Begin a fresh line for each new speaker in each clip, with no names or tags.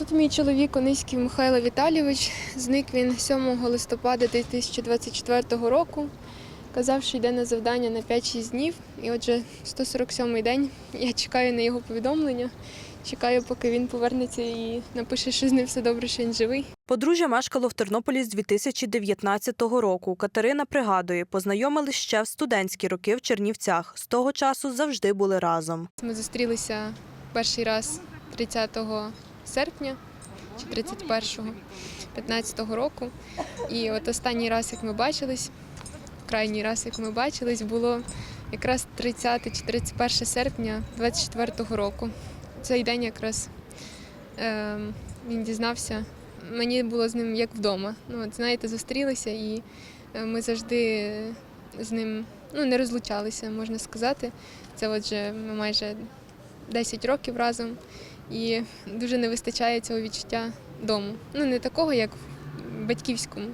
Тут мій чоловік Ониський Михайло Віталійович. Зник він 7 листопада 2024 року. Казав, що йде на завдання на 5-6 днів. І отже, 147-й день. Я чекаю на його повідомлення. Чекаю, поки він повернеться і напише, що з ним все добре, що він живий.
Подружжя мешкало в Тернополі з 2019 року. Катерина пригадує, познайомились ще в студентські роки в Чернівцях. З того часу завжди були разом.
Ми зустрілися перший раз 30 серпня чи 31-го 15-го року. І от останній раз, як ми бачились, крайній раз, як ми бачились, було якраз 30 чи 31 серпня 24-го року. Цей день якраз е, він дізнався. Мені було з ним як вдома. Ну, от, знаєте, зустрілися і е, ми завжди з ним ну, не розлучалися, можна сказати. Це отже, ми майже 10 років разом, і дуже не вистачає цього відчуття дому. Ну, не такого, як в батьківському,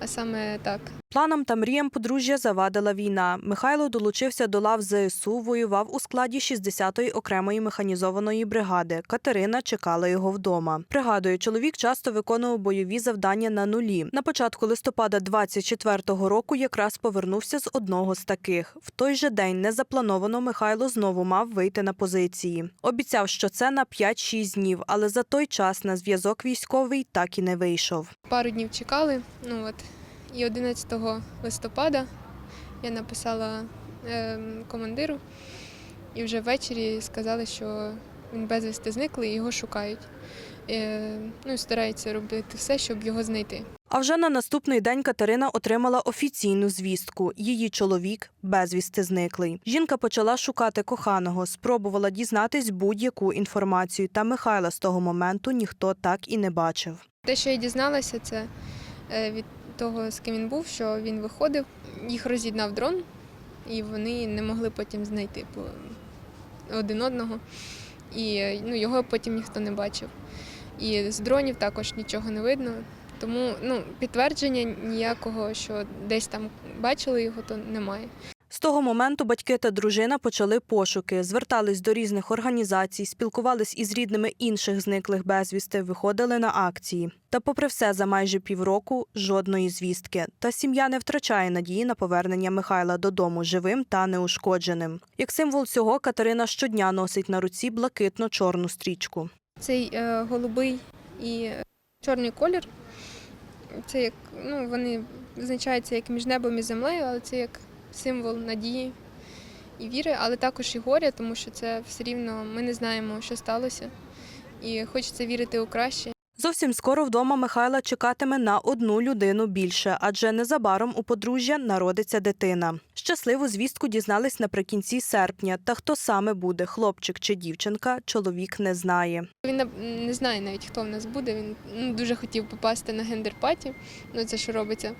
а саме так.
Планам та мріям подружжя завадила війна. Михайло долучився до лав ЗСУ, воював у складі 60-ї окремої механізованої бригади. Катерина чекала його вдома. Пригадує, чоловік часто виконував бойові завдання на нулі. На початку листопада 24-го року якраз повернувся з одного з таких. В той же день незаплановано Михайло знову мав вийти на позиції. Обіцяв, що це на 5-6 днів, але за той час на зв'язок військовий так і не вийшов.
Пару днів чекали. Ну, от. І 11 листопада я написала е, командиру, і вже ввечері сказали, що він безвісти зниклий і його шукають. Е, ну, стараються робити все, щоб його знайти.
А вже на наступний день Катерина отримала офіційну звістку. Її чоловік безвісти зниклий. Жінка почала шукати коханого, спробувала дізнатись будь-яку інформацію. Та Михайла з того моменту ніхто так і не бачив.
Те, що я дізналася, це е, від того, з ким він був, що він виходив, їх роз'єднав дрон, і вони не могли потім знайти один одного. І ну, його потім ніхто не бачив. І з дронів також нічого не видно. Тому ну, підтвердження ніякого, що десь там бачили його, то немає.
З того моменту батьки та дружина почали пошуки, звертались до різних організацій, спілкувались із рідними інших зниклих безвісти, виходили на акції. Та, попри все, за майже півроку жодної звістки. Та сім'я не втрачає надії на повернення Михайла додому живим та неушкодженим. Як символ цього Катерина щодня носить на руці блакитно-чорну стрічку.
Цей е, голубий і чорний колір. Це як ну, вони визначаються як між небом і землею, але це як символ надії і віри, але також і горя, тому що це все рівно ми не знаємо, що сталося. І хочеться вірити у краще.
Зовсім скоро вдома Михайла чекатиме на одну людину більше, адже незабаром у подружжя народиться дитина. Щасливу звістку дізнались наприкінці серпня. Та хто саме буде, хлопчик чи дівчинка, чоловік не знає.
Він не знає навіть, хто в нас буде. Він ну, дуже хотів попасти на гендер-паті, ну це що робиться.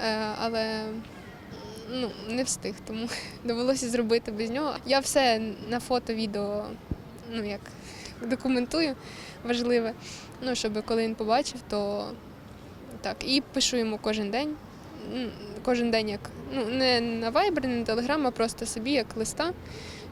Е, але ну, не встиг, тому довелося зробити без нього. Я все на фото, відео, ну як документую важливе. Ну, щоб коли він побачив, то так. І пишу йому кожен день. Кожен день як ну не на Viber, не на Telegram, а просто собі як листа,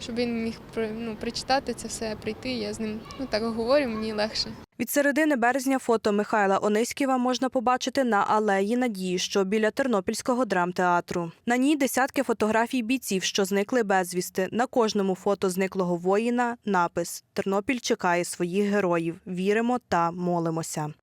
щоб він міг ну, прочитати це все, прийти. Я з ним ну так говорю, мені легше.
Від середини березня фото Михайла Ониськіва можна побачити на алеї Надії, що біля Тернопільського драмтеатру. На ній десятки фотографій бійців, що зникли безвісти. На кожному фото зниклого воїна напис Тернопіль чекає своїх героїв. Віримо та молимося.